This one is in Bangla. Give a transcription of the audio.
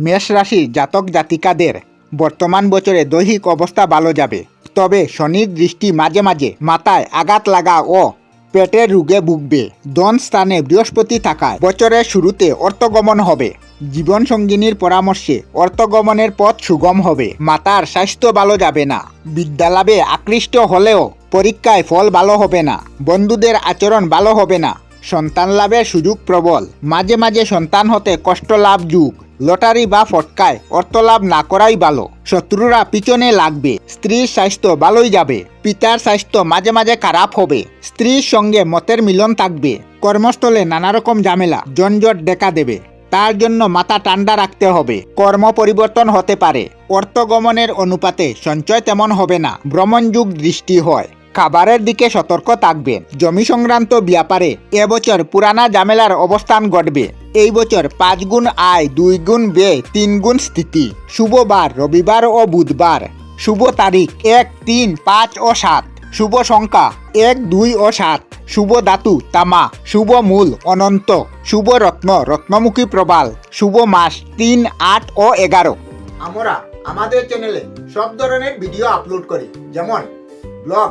মেষ রাশির জাতক জাতিকাদের বর্তমান বছরে দৈহিক অবস্থা ভালো যাবে। তবে শনির দৃষ্টি মাঝে মাঝে মাথায় আঘাত লাগা ও পেটের রোগে ভুগবে। ধন স্থানে বৃহস্পতি থাকায় বছরের শুরুতে অর্থগমন হবে। জীবন সঙ্গিনীর পরামর্শে অর্থগমনের পথ সুগম হবে। মাতার স্বাস্থ্য ভালো যাবে না। বিদ্যালাভে আকৃষ্ট হলেও পরীক্ষায় ফল ভালো হবে না। বন্ধুদের আচরণ ভালো হবে না। সন্তান লাভের সুযোগ প্রবল। মাঝে মাঝে সন্তান হতে কষ্ট লাভ যুগ। লটারি বা ফটকায় অর্থ লাভ না করাই ভালো শত্রুরা পিছনে লাগবে। স্ত্রীর স্বাস্থ্য ভালোই যাবে। পিতার স্বাস্থ্য মাঝে মাঝে খারাপ হবে। স্ত্রীর সঙ্গে মতের মিলন থাকবে। কর্মস্থলে নানা রকম ঝামেলা, জঞ্জট দেখা দেবে। তার জন্য মাথা ঠান্ডা রাখতে হবে। কর্ম পরিবর্তন হতে পারে অর্থগমনের অনুপাতে সঞ্চয় তেমন হবে না। ভ্রমণ যুগ দৃষ্টি হয়। খাবারের দিকে সতর্ক থাকবে। জমি সংক্রান্ত ব্যাপারে এবছর পুরানা ঝামেলার অবস্থান ঘটবে। এই বছর পাঁচ গুণ আয়, দুই গুণ ব্যয়, তিন গুণ স্থিতি। শুভবার, রবিবার ও বুধবার। শুভ তারিখ এক, তিন, পাঁচ ও সাত। শুভ সংখ্যা এক, দুই ও সাত। শুভ ধাতু তামা। শুভ মূল অনন্ত। শুভ রত্ন, রত্নমুখী প্রবাল। শুভ মাস, তিন, আট ও এগারো। আমরা আমাদের চ্যানেলে সব ধরনের ভিডিও আপলোড করি। যেমন ব্লগ